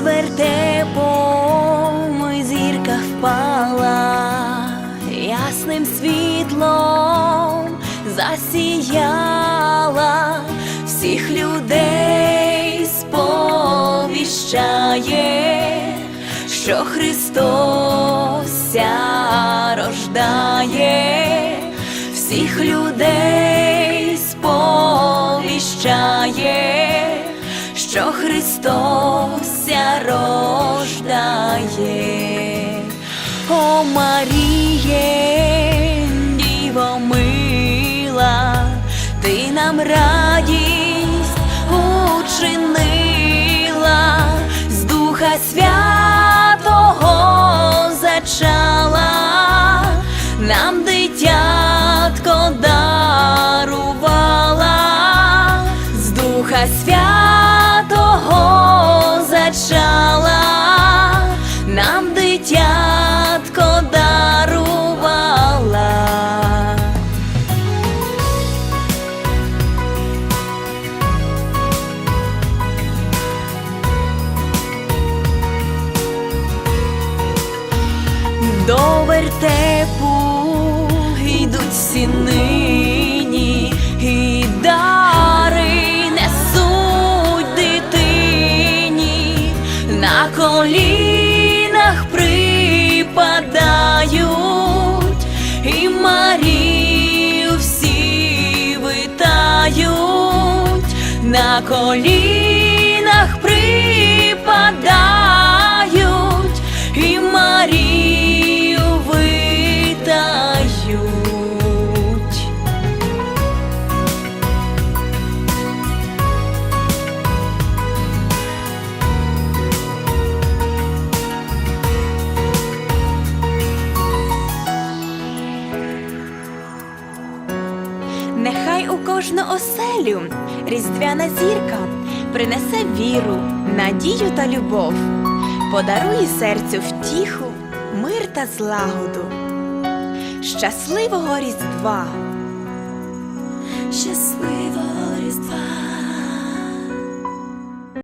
вертепом зірка впала, ясним світлом засіяла, всіх людей сповіщає, що Христос рождає, всіх людей сповіщає, що Христос рождає. О Маріє, Святого зачала, нам дитятко дарувала. До вертепу йдуть сінині, на колінах припадають, і Марію всі витають, на колінах Нехай у кожну оселю різдвяна зірка принесе віру, надію та любов, подарує серцю втіху, мир та злагоду. Щасливого Різдва! Щасливого Різдва!